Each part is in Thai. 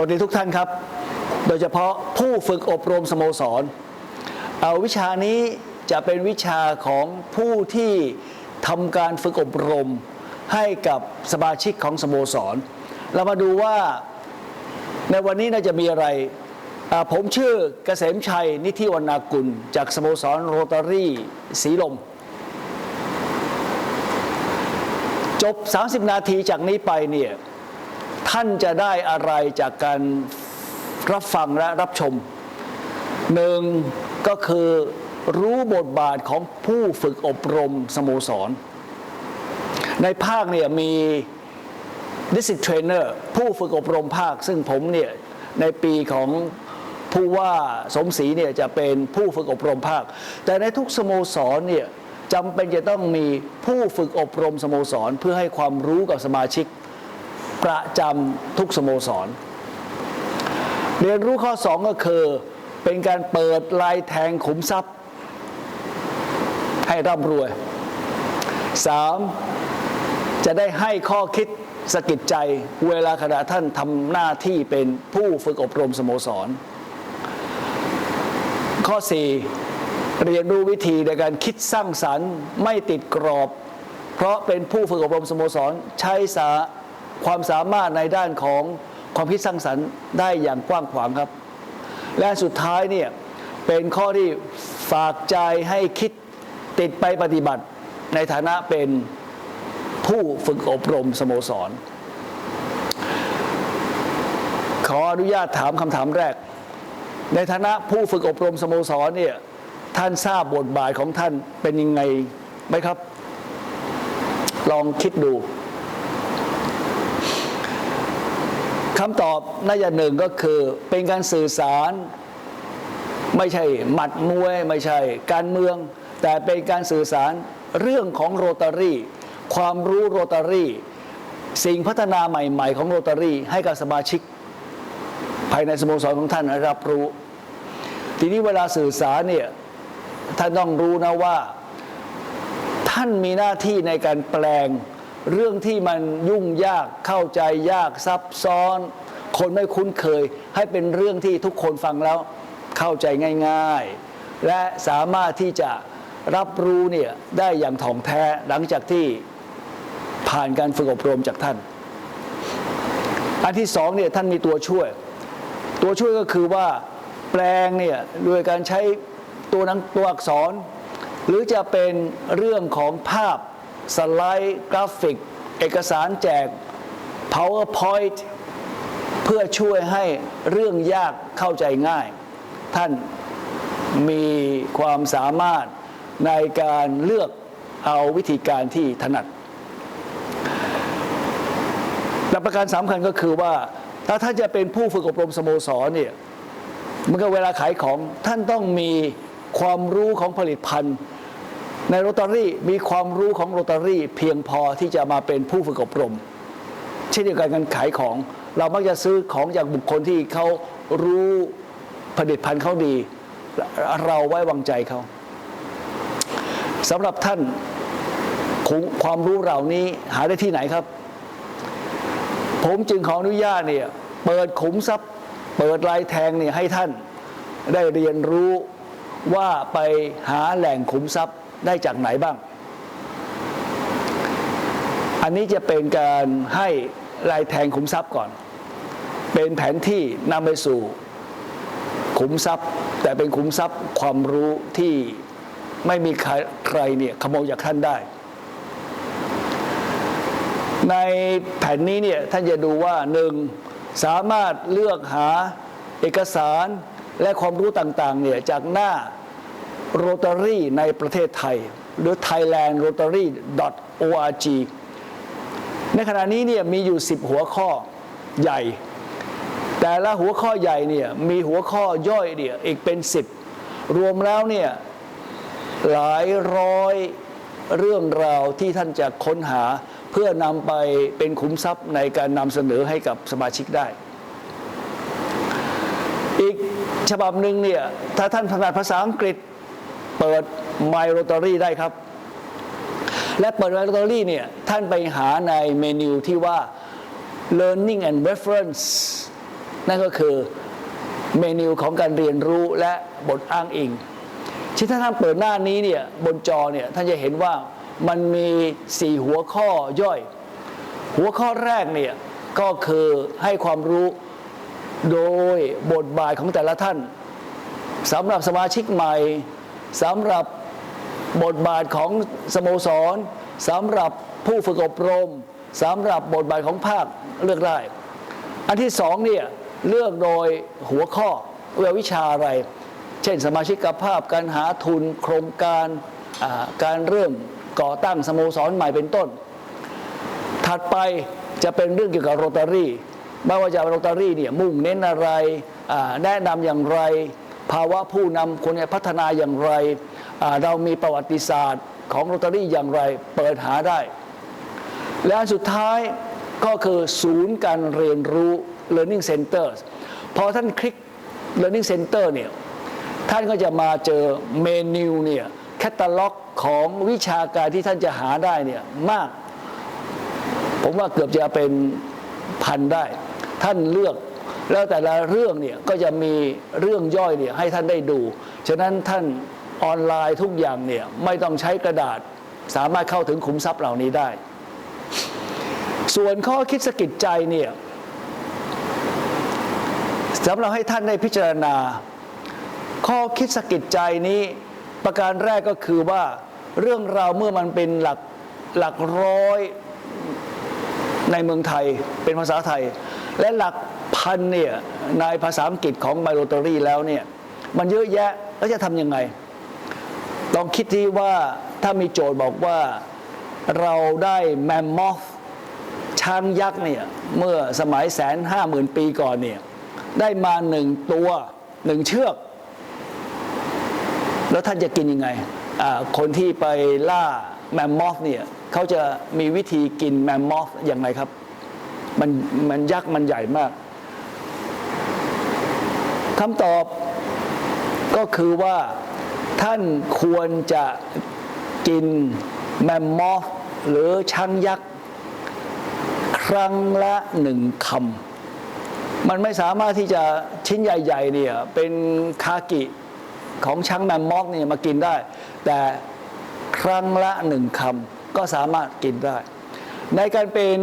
วัสดีทุกท่านครับ โดยเฉพาะผู้ฝึกอบรมสโมสร เอาวิชานี้จะเป็นวิชาของผู้ที่ทำการฝึกอบรมให้กับสมาชิกของสโมสร เรามาดูว่าในวันนี้น่าจะมีอะไร ผมชื่อเกษมชัยนิธิวรรณกุล จากสโมสรโรตารี่สีลม จบ 30 นาทีจากนี้ไปเนี่ย ท่านจะได้อะไรจากการรับฟังและรับชมหนึ่งก็คือรู้บทบาทของผู้ฝึกอบรมสโมสร ในภาคเนี่ยมี District Trainer ผู้ฝึกอบรมภาค ซึ่งผมเนี่ยในปีของผู้ว่าสมศรีเนี่ยจะเป็นผู้ฝึกอบรมภาค แต่ในทุกสโมสรเนี่ยจำเป็นจะต้องมีผู้ฝึกอบรมสโมสร เพื่อให้ความรู้กับสมาชิก ประจำทุกสโมสร เรียนรู้ข้อ 2 ก็คือ เป็นการเปิดลายแทงขุมทรัพย์ ให้ร่ำรวย 3. จะได้ให้ข้อคิดสะกิดใจเวลาขณะท่านทำหน้าที่เป็นผู้ฝึกอบรมสโมสร ข้อ 4 เรียนรู้วิธีในการคิดสร้างสรรค์ไม่ติดกรอบ เพราะเป็นผู้ฝึกอบรมสโมสร ใช้สา ความสามารถในด้านของความคิดสร้างสรรค์ได้อย่างกว้างขวางครับ และสุดท้ายเนี่ยเป็นข้อที่ฝากใจให้คิดติดไปปฏิบัติ ในฐานะเป็นผู้ฝึกอบรมสโมสร ขออนุญาตถามคำถามแรก ในฐานะผู้ฝึกอบรมสโมสรเนี่ยท่านทราบบทบาทของท่านเป็นยังไงไหมครับ ลองคิดดู คำตอบน่าจะหนึ่งก็คือเป็นการสื่อสาร ไม่ใช่หมัดมวย ไม่ใช่การเมือง แต่เป็นการสื่อสารเรื่องของโรตารี่ ความรู้โรตารี่ สิ่งพัฒนาใหม่ ๆ ของโรตารี่ ให้กับสมาชิก ภายในสโมสรของท่านรับรู้ ทีนี้เวลาสื่อสารเนี่ยท่านต้องรู้นะว่า ท่านมีหน้าที่ในการแปลง เรื่องที่มันยุ่งยากเข้าใจยากซับซ้อน คนไม่คุ้นเคย ให้เป็นเรื่องที่ทุกคนฟังแล้วเข้าใจง่าย ๆ และสามารถที่จะรับรู้เนี่ยได้อย่างถ่องแท้หลังจากที่ผ่านการฝึกอบรมจากท่าน อันที่สองเนี่ยท่านมีตัวช่วย ตัวช่วยก็คือว่าแปลงเนี่ยโดยการใช้ตัวนังตัวอักษร หรือจะเป็นเรื่องของภาพ สไลด์กราฟิก เอกสารแจก PowerPoint เพื่อช่วยให้เรื่องยากเข้าใจง่าย ท่านมีความสามารถในการเลือกเอาวิธีการที่ถนัดหลักประการสำคัญก็คือว่า ถ้าท่านจะเป็นผู้ฝึกอบรมสโมสรเนี่ยมันก็เวลาขายของท่านต้องมีความรู้ของผลิตภัณฑ์ ในโรตารี่มีความรู้ของโรตารี่เพียงพอที่จะมาเป็นผู้ฝึกอบรมเช่นเดียวกันการขายของ เรามักจะซื้อของจากบุคคลที่เขารู้ผลิตภัณฑ์เขาดี เราไว้วางใจเขาสำหรับท่านความรู้เหล่านี้หาได้ที่ไหนครับ ผมจึงขออนุญาตเนี่ยเปิดขุมทรัพย์ เปิดลายแทงเนี่ยให้ท่านได้เรียนรู้ว่าไปหาแหล่งขุมทรัพย์ ได้จากไหนบ้าง อันนี้จะเป็นการให้ลายแทงขุมทรัพย์ก่อน เป็นแผนที่นำไปสู่ขุมทรัพย์ แต่เป็นขุมทรัพย์ความรู้ที่ไม่มีใครใครเนี่ยขโมยจากท่านได้ ในแผ่นนี้เนี่ยท่านจะดูว่าหนึ่งสามารถเลือกหาเอกสารและความรู้ต่างๆเนี่ยจากหน้า โรตารี่ในประเทศไทย หรือ thailandrotary.org ในขณะนี้เนี่ยมีอยู่ 10 หัวข้อใหญ่ แต่ละหัวข้อใหญ่เนี่ยมีหัวข้อย่อยเนี่ยอีกเป็น 10 รวมแล้วเนี่ยหลายร้อยเรื่องราวที่ท่านจะค้นหาเพื่อนำไปเป็นขุมทรัพย์ในการนำเสนอให้กับสมาชิกได้ อีกฉบับหนึ่งเนี่ยถ้าท่านถนัดภาษาอังกฤษ เปิด My Rotary ได้ครับ และเปิด My Rotary เนี่ย ท่านไปหาในเมนูที่ว่า Learning and Reference นั่นก็คือเมนูของการเรียนรู้และบทอ้างอิง ที่ถ้าท่านเปิดหน้านี้เนี่ย บนจอเนี่ย ท่านจะเห็นว่ามันมีสี่หัวข้อย่อย หัวข้อแรกเนี่ย ก็คือให้ความรู้โดยบทบาทของแต่ละท่านสำหรับสมาชิกใหม่ สำหรับบทบาทของสโมสรสำหรับผู้ฝึกอบรมสำหรับบทบาทของภาคเลือกได้ อันที่สองเนี่ยเลือกโดยหัวข้อววิชาอะไร เช่นสมาชิกภาพการหาทุนโครงการการเริ่มก่อตั้งสโมสรใหม่เป็นต้น ถัดไปจะเป็นเรื่องเกี่ยวกับโรตารี่ไม่ว่าจะโรตารี่เนี่ยมุ่งเน้นอะไรแนะนำอย่างไร ภาวะผู้นำควรจะพัฒนาอย่างไร เรามีประวัติศาสตร์ของโรตารี่อย่างไรเปิดหาได้ และอันสุดท้ายก็คือศูนย์การเรียนรู้ learning center พอท่านคลิก learning center เนี่ยท่านก็จะมาเจอเมนูเนี่ยแคตตาล็อกของวิชาการที่ท่านจะหาได้เนี่ยมาก ผมว่าเกือบจะเป็นพันได้ ท่านเลือก แล้วแต่ละเรื่องเนี่ยก็จะมีเรื่องย่อยเนี่ยให้ท่านได้ดู ฉะนั้นท่านออนไลน์ทุกอย่างเนี่ยไม่ต้องใช้กระดาษ สามารถเข้าถึงขุมทรัพย์เหล่านี้ได้ ส่วนข้อคิดสะกิดใจเนี่ยสำหรับให้ท่านได้พิจารณา ข้อคิดสะกิดใจนี้ ประการแรกก็คือว่าเรื่องราวเมื่อมันเป็นหลักหลักร้อยในเมืองไทยเป็นภาษาไทย และหลัก พันเนี่ยในภาษาอังกฤษของไมโลตอรี่แล้วเนี่ยมันเยอะแยะแล้วจะทำยังไง ลองคิดที่ว่าถ้ามีโจทย์บอกว่าเราได้แมมมอธช้างยักษ์เนี่ยเมื่อสมัยแสนห้าหมื่นปีก่อนเนี่ยได้มาหนึ่งตัวหนึ่งเชือก แล้วท่านจะกินยังไง คนที่ไปล่าแมมมอธเนี่ยเขาจะมีวิธีกินแมมมอธอย่างไรครับ มันมันยักษ์มันใหญ่มาก คำตอบก็คือว่าท่านควรจะกินแมมมอธหรือช้างยักษ์ ครั้งละหนึ่งคำ มันไม่สามารถที่จะชิ้นใหญ่ๆเนี่ยเป็นคากิของช้างแมมมอธเนี่ยมากินได้ แต่ครั้งละหนึ่งคำก็สามารถกินได้ ในการเป็น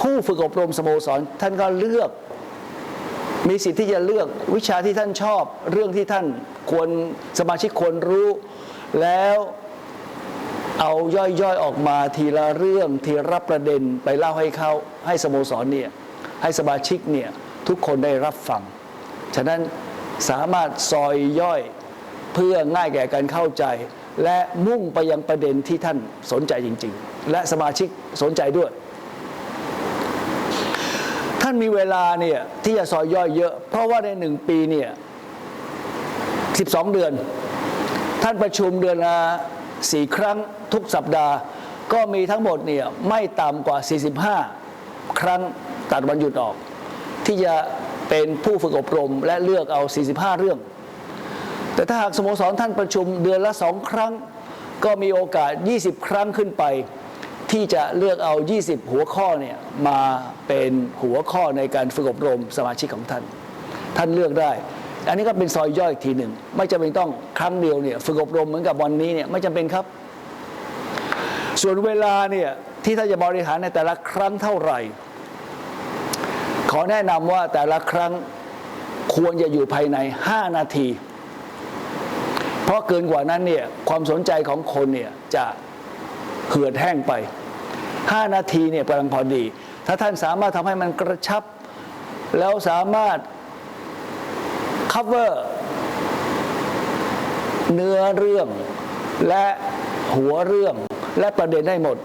ผู้ฝึกอบรมสโมสรท่านก็เลือก มีสิทธิ์ที่จะเลือกวิชาที่ท่านชอบ เรื่องที่ท่านควรสมาชิกควรรู้ แล้วเอาย่อยๆออกมาทีละเรื่องทีละประเด็นไปเล่าให้เขาให้สโมสรเนี่ยให้สมาชิกเนี่ยทุกคนได้รับฟัง ฉะนั้นสามารถซอยย่อยเพื่อง่ายแก่การเข้าใจ และมุ่งไปยังประเด็นที่ท่านสนใจจริง ๆ และสมาชิกสนใจด้วย ท่านมีเวลาเนี่ยที่จะซอยย่อยเยอะ เพราะว่าในหนึ่งปีเนี่ย12เดือน ท่านประชุมเดือนละสี่ครั้งทุกสัปดาห์ ก็มีทั้งหมดเนี่ยไม่ต่ำกว่า 45 ครั้งตัดวันหยุดออก ที่จะเป็นผู้ฝึกอบรมและเลือกเอา 45 เรื่อง แต่ถ้าหากสโมสรท่านประชุมเดือนละสองครั้ง ก็มีโอกาส 20 ครั้งขึ้นไป ที่จะเลือกเอา 20 หัวข้อเนี่ยมาเป็นหัวข้อในการฝึกอบรมสมาชิกของท่าน ท่านเลือกได้ อันนี้ก็เป็นซอยย่อยอีกทีหนึ่ง ไม่จำเป็นต้องครั้งเดียวเนี่ยฝึกอบรมเหมือนกับวันนี้เนี่ยไม่จำเป็นครับ ส่วนเวลาเนี่ยที่ท่านจะบริหารในแต่ละครั้งเท่าไหร่ ขอแนะนำว่าแต่ละครั้งควรจะอยู่ภายใน 5 นาที เพราะเกินกว่านั้นเนี่ยความสนใจของคนเนี่ยจะเหือดแห้งไป 5 นาทีเนี่ยกำลังพอดี ถ้าท่านสามารถทำให้มันกระชับ แล้วสามารถ cover เนื้อเรื่องและหัวเรื่องและประเด็นได้หมด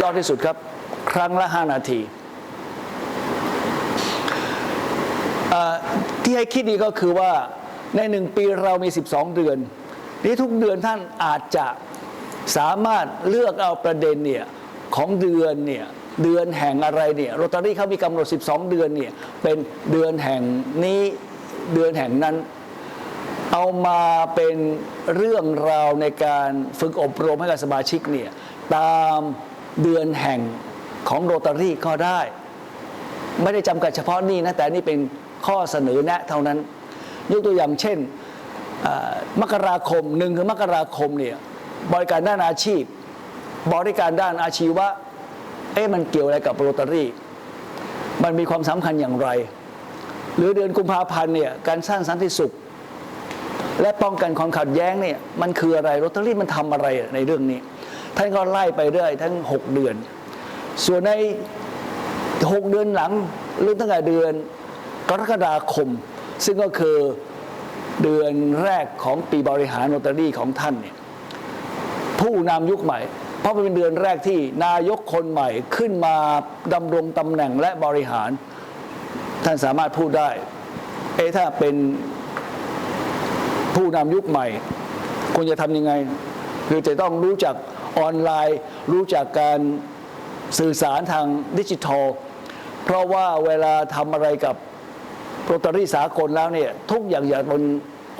ยอดที่สุดครับ ครั้งละ 5 นาทีที่ให้คิดดีก็คือว่าในหนึ่งปีเรามี 12 เดือน นี่ทุกเดือนท่านอาจจะสามารถเลือกเอาประเด็นเนี่ย ของเดือนเนี่ยเดือนแห่งอะไรเนี่ยโรตารี่เขามีกำหนด 12 เดือนเนี่ยเป็นเดือนแห่งนี้เดือนแห่งนั้น เอามาเป็นเรื่องราวในการฝึกอบรมให้กับสมาชิกเนี่ยตามเดือนแห่งของโรตารี่ก็ได้ ไม่ได้จำกัดเฉพาะนี่นะแต่นี่เป็นข้อเสนอแนะเท่านั้น ยกตัวอย่างเช่นมกราคมหนึ่งคือมกราคมเนี่ยบริการด้านอาชีพ บริการด้านอาชีวะ เอ๊ะมันเกี่ยวอะไรกับโรตารี่ มันมีความสำคัญอย่างไร หรือเดือนกุมภาพันธ์เนี่ยการสร้างสันติสุข และป้องกันความขัดแย้งเนี่ยมันคืออะไรโรตารี่มันทำอะไรในเรื่องนี้ ท่านก็ไล่ไปเรื่อยทั้ง 6 เดือน ส่วนใน 6 เดือนหลังเริ่มตั้งแต่เดือนกรกฎาคม ซึ่งก็คือเดือนแรกของปีบริหารโรตารี่ของท่านเนี่ยผู้นำยุคใหม่ เพราะมันเป็นเดือนแรกที่นายกคนใหม่ขึ้นมาดำรงตำแหน่งและบริหาร ท่านสามารถพูดได้ เอถ้าเป็นผู้นำยุคใหม่ควรจะทำยังไง คือจะต้องรู้จักออนไลน์ รู้จักการสื่อสารทางดิจิทัล เพราะว่าเวลาทำอะไรกับโรตารี่สากลแล้วเนี่ย ทุกอย่างอย่างบน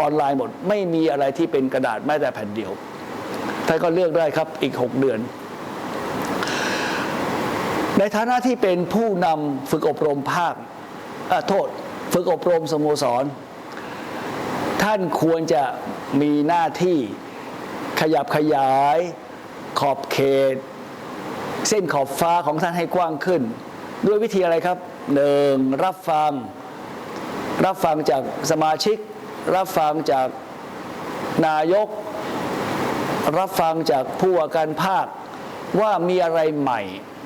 ออนไลน์หมด ไม่มีอะไรที่เป็นกระดาษแม้แต่แผ่นเดียว ท่านก็เลือกได้ครับอีก 6 เดือน ในฐานะที่เป็นผู้นำฝึกอบรมภาคโทษ ฝึกอบรมสโมสร ท่านควรจะมีหน้าที่ขยับขยาย ขอบเขต เส้นขอบฟ้าของท่านให้กว้างขึ้น ด้วยวิธีอะไรครับหนึ่งรับฟัง รับฟังจากสมาชิก รับฟังจากนายก รับฟังจากผู้ว่าการภาคว่ามีอะไรใหม่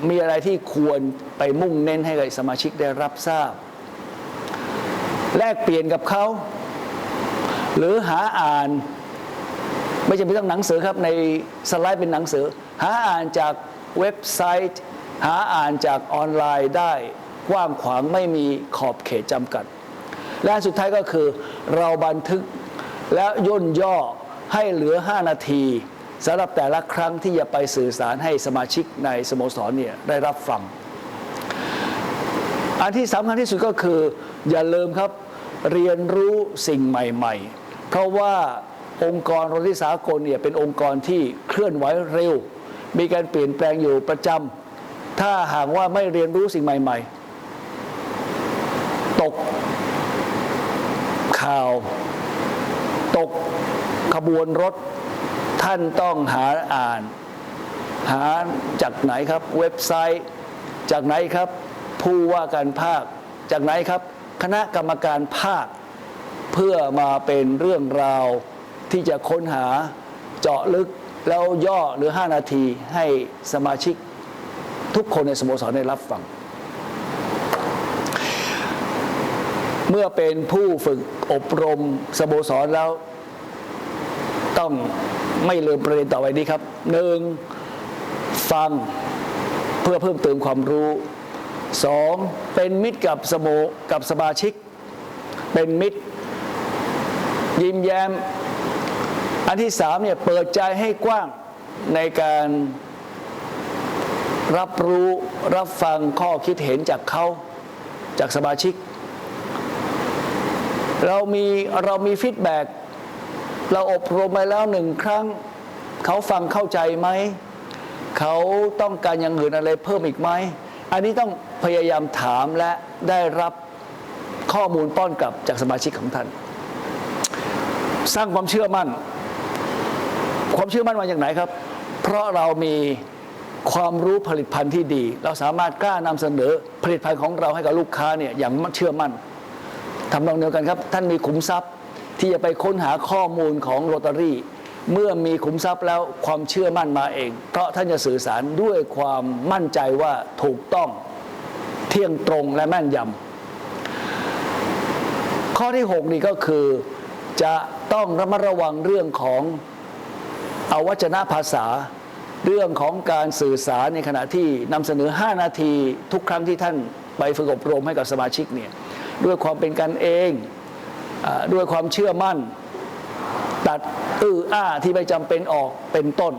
มีอะไรที่ควรไปมุ่งเน้นให้กับสมาชิกได้รับทราบ แลกเปลี่ยนกับเขา หรือหาอ่าน ไม่จำเป็นต้องหนังสือครับในสไลด์เป็นหนังสือ หาอ่านจากเว็บไซต์ หาอ่านจากออนไลน์ได้กว้างขวางไม่มีขอบเขตจำกัด และสุดท้ายก็คือเราบันทึกแล้วย่นย่อให้เหลือ 5 นาที สำหรับแต่ละครั้งที่จะไปสื่อสารให้สมาชิกในสโมสรเนี่ยได้รับฟัง อันที่สำคัญที่สุดก็คือ อย่าลืมครับเรียนรู้สิ่งใหม่ ๆ เพราะว่าองค์กรโรติสากลเนี่ยเป็นองค์กรที่เคลื่อนไหวเร็ว มีการเปลี่ยนแปลงอยู่ประจำถ้าหากว่าไม่เรียนรู้สิ่งใหม่ ๆ ตกข่าว ตกขบวนรถ ท่านต้องหาอ่าน หาจากไหนครับเว็บไซต์ จากไหนครับผู้ว่าการภาค จากไหนครับคณะกรรมการภาค เพื่อมาเป็นเรื่องราวที่จะค้นหาเจาะลึกแล้วย่อหรือ 5 นาทีให้สมาชิกทุกคนในสโมสรได้รับฟัง เมื่อเป็นผู้ฝึกอบรมสโมสรแล้ว ต้อง ไม่ลืมประเด็นต่อไปนี้ครับหนึ่งฟังเพื่อเพิ่มเติมความรู้สองเป็นมิตรกับสโมกับสมาชิก เป็นมิตร ยิ้มแย้ม อันที่สามเนี่ยเปิดใจให้กว้างในการรับรู้รับฟังข้อคิดเห็นจากเขาจากสมาชิก เรามีเรามีฟีดแบ็ก เราอบรมไปแล้วหนึ่งครั้ง เขาฟังเข้าใจไหม เขาต้องการอย่างอื่นอะไรเพิ่มอีกไหม อันนี้ต้องพยายามถามและได้รับข้อมูลป้อนกลับจากสมาชิกของท่าน สร้างความเชื่อมั่น ความเชื่อมั่นมาจากไหนครับ เพราะเรามีความรู้ผลิตภัณฑ์ที่ดี เราสามารถกล้านำเสนอผลิตภัณฑ์ของเราให้กับลูกค้าเนี่ยอย่างเชื่อมั่นทำนองเดียวกันครับ ท่านมีขุมทรัพย์ ที่จะไปค้นหาข้อมูลของโรตารี่เมื่อมีขุมทรัพย์แล้วความเชื่อมั่นมาเอง เพราะท่านจะสื่อสารด้วยความมั่นใจว่าถูกต้องเที่ยงตรงและแม่นยำข้อที่ 6 นี่ก็คือจะต้องระมัดระวังเรื่องของอวัจนภาษา เรื่องของการสื่อสารในขณะที่นำเสนอ 5 นาทีทุกครั้งที่ท่านไปฝึกอบรมให้กับสมาชิกเนี่ยด้วยความเป็นกันเอง ด้วยความเชื่อมั่น ตัดอื้ออ้าที่ไม่จำเป็นออกเป็นต้น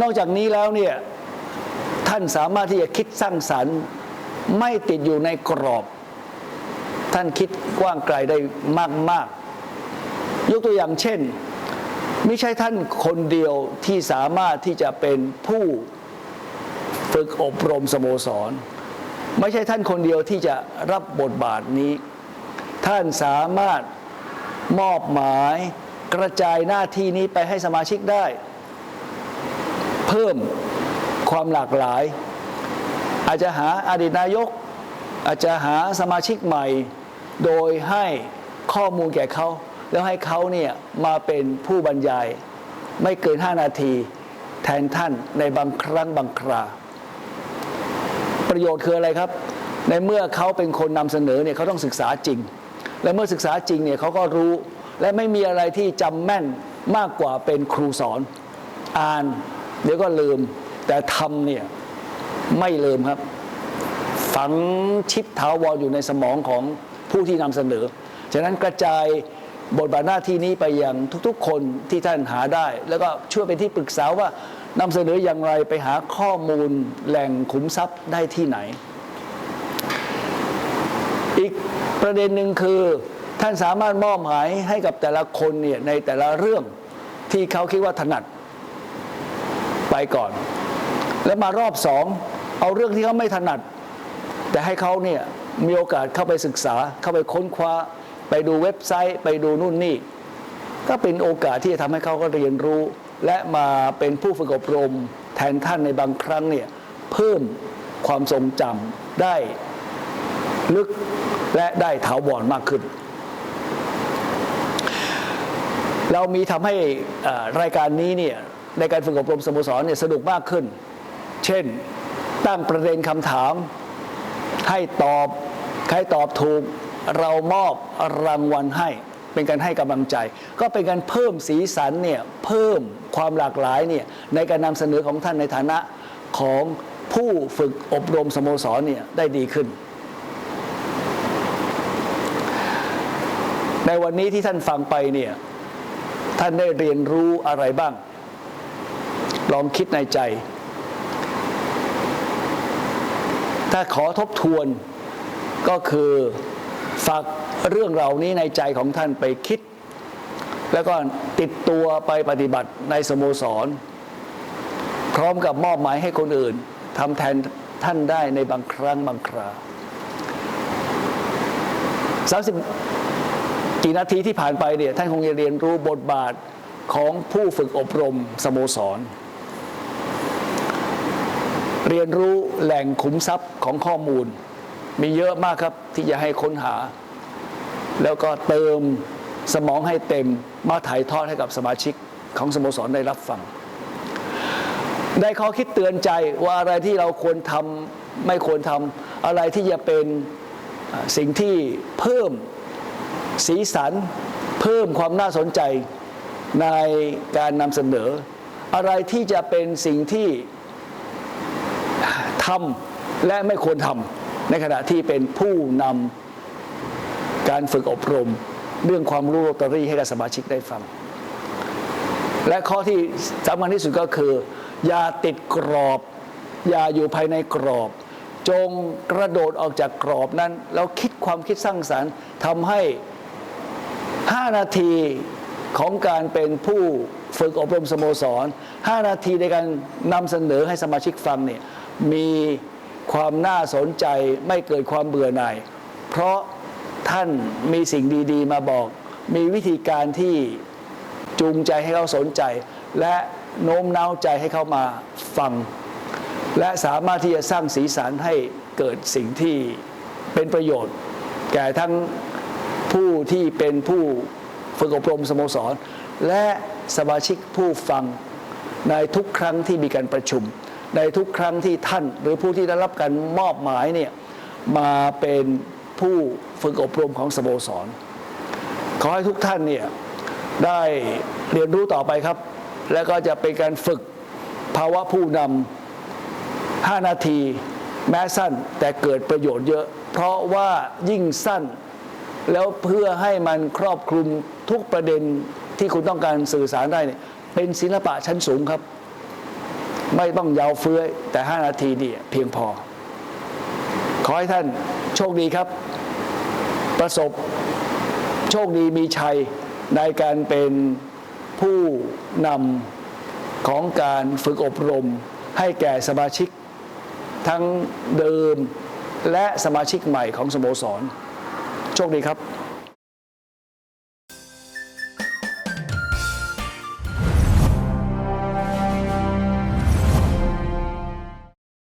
นอกจากนี้แล้วเนี่ยท่านสามารถที่จะคิดสร้างสรรค์ไม่ติดอยู่ในกรอบ ท่านคิดกว้างไกลได้มากๆยกตัวอย่างเช่น ไม่ใช่ท่านคนเดียวที่สามารถที่จะเป็นผู้ฝึกอบรมสโมสร ไม่ใช่ท่านคนเดียวที่จะรับบทบาทนี้ ท่านสามารถมอบหมายกระจายหน้าที่นี้ไปให้สมาชิกได้ เพิ่มความหลากหลาย อาจจะหาอดีตนายก อาจจะหาสมาชิกใหม่ โดยให้ข้อมูลแก่เขา แล้วให้เขาเนี่ยมาเป็นผู้บรรยาย ไม่เกิน 5 นาที แทนท่านในบางครั้งบางครา ประโยชน์คืออะไรครับ ในเมื่อเขาเป็นคนนำเสนอเนี่ยเขาต้องศึกษาจริง และเมื่อศึกษาจริงเนี่ยเขาก็รู้ และไม่มีอะไรที่จำแม่นมากกว่าเป็นครูสอน อ่านเดี๋ยวก็ลืม แต่ทำเนี่ยไม่ลืมครับ ฝังชิดถาวรอยู่ในสมองของผู้ที่นำเสนอ ฉะนั้นกระจายบทบาทหน้าที่นี้ไปยังทุกๆ คนที่ท่านหาได้ แล้วก็ช่วยเป็นที่ปรึกษาว่า นำเสนออย่างไรไปหาข้อมูลแหล่งขุมทรัพย์ได้ที่ไหน อีกประเด็นหนึ่งคือท่านสามารถมอบหมายให้กับแต่ละคนเนี่ยในแต่ละเรื่องที่เขาคิดว่าถนัดไปก่อน แล้วมารอบสองเอาเรื่องที่เขาไม่ถนัด แต่ให้เขาเนี่ยมีโอกาสเข้าไปศึกษาเข้าไปค้นคว้า ไปดูเว็บไซต์ ไปดูนู่นนี่ ก็เป็นโอกาสที่จะทำให้เขาก็เรียนรู้ และมาเป็นผู้ฝึกอบรมแทนท่านในบางครั้งเนี่ยเพิ่มความทรงจำได้ลึกและได้ถาวรมากขึ้น เรามีทำให้รายการนี้เนี่ยในการฝึกอบรมสโมสรเนี่ยสนุกมากขึ้น เช่นตั้งประเด็นคำถาม ให้ตอบ ใครตอบถูก เรามอบรางวัลให้ เป็นการให้กำลังใจ ก็เป็นการเพิ่มสีสันเนี่ยเพิ่มความหลากหลายเนี่ยในการนำเสนอของท่านในฐานะของผู้ฝึกอบรมสโมสรเนี่ยได้ดีขึ้น ในวันนี้ที่ท่านฟังไปเนี่ยท่านได้เรียนรู้อะไรบ้าง ลองคิดในใจ ถ้าขอทบทวนก็คือฝาก เรื่องเหล่านี้ในใจของท่านไปคิด แล้วก็ติดตัวไปปฏิบัติในสโมสร พร้อมกับมอบหมายให้คนอื่นทำแทนท่านได้ในบางครั้งบางคราสามสิบกี่นาทีที่ผ่านไปเนี่ยท่านคงจะเรียนรู้บทบาทของผู้ฝึกอบรมสโมสร เรียนรู้แหล่งขุมทรัพย์ของข้อมูล มีเยอะมากครับที่จะให้ค้นหา แล้วก็เติมสมองให้เต็มมาถ่ายทอดให้กับสมาชิกของสโมสรได้รับฟัง ได้ข้อคิดเตือนใจว่าอะไรที่เราควรทำไม่ควรทำอะไรที่จะเป็นสิ่งที่เพิ่มสีสัน เพิ่มความน่าสนใจในการนำเสนอ อะไรที่จะเป็นสิ่งที่ทำและไม่ควรทำในขณะที่เป็นผู้นำ การฝึกอบรม เรื่องความรู้โรตารี่ให้กับสมาชิกได้ฟัง และข้อที่สำคัญที่สุดก็คือ อย่าติดกรอบ อย่าอยู่ภายในกรอบ จงกระโดดออกจากกรอบนั้น แล้วคิดความคิดสร้างสรรค์ทำให้ 5 นาทีของการเป็นผู้ฝึกอบรมสโมสร 5 นาทีในการนำเสนอให้สมาชิกฟังเนี่ยมีความน่าสนใจไม่เกิดความเบื่อหน่าย เพราะ ท่านมีสิ่งดีๆ มาบอก มีวิธีการที่จูงใจให้เขาสนใจ และโน้มน้าวใจให้เขามาฟัง และสามารถที่จะสร้างสีสันให้เกิดสิ่งที่เป็นประโยชน์ แก่ทั้งผู้ที่เป็นผู้ฝึกอบรมสโมสร และสมาชิกผู้ฟังในทุกครั้งที่มีการประชุม ในทุกครั้งที่ท่าน หรือผู้ที่ได้รับการมอบหมายเนี่ยมาเป็น ผู้ฝึกอบรมของสโมสร ขอให้ทุกท่านเนี่ยได้เรียนรู้ต่อไปครับ และก็จะเป็นการฝึกภาวะผู้นำ5นาที แม้สั้นแต่เกิดประโยชน์เยอะ เพราะว่ายิ่งสั้น แล้วเพื่อให้มันครอบคลุมทุกประเด็นที่คุณต้องการสื่อสารได้เนี่ยเป็นศิลปะชั้นสูงครับ ไม่ต้องยาวเฟื้อยแต่ 5 นาทีนี่เพียงพอ ขอให้ท่านโชคดีครับ ประสบโชคดีมีชัยในการเป็นผู้นำของการฝึกอบรม ให้แก่สมาชิก ทั้งเดิมและสมาชิกใหม่ของสโมสร โชคดีครับ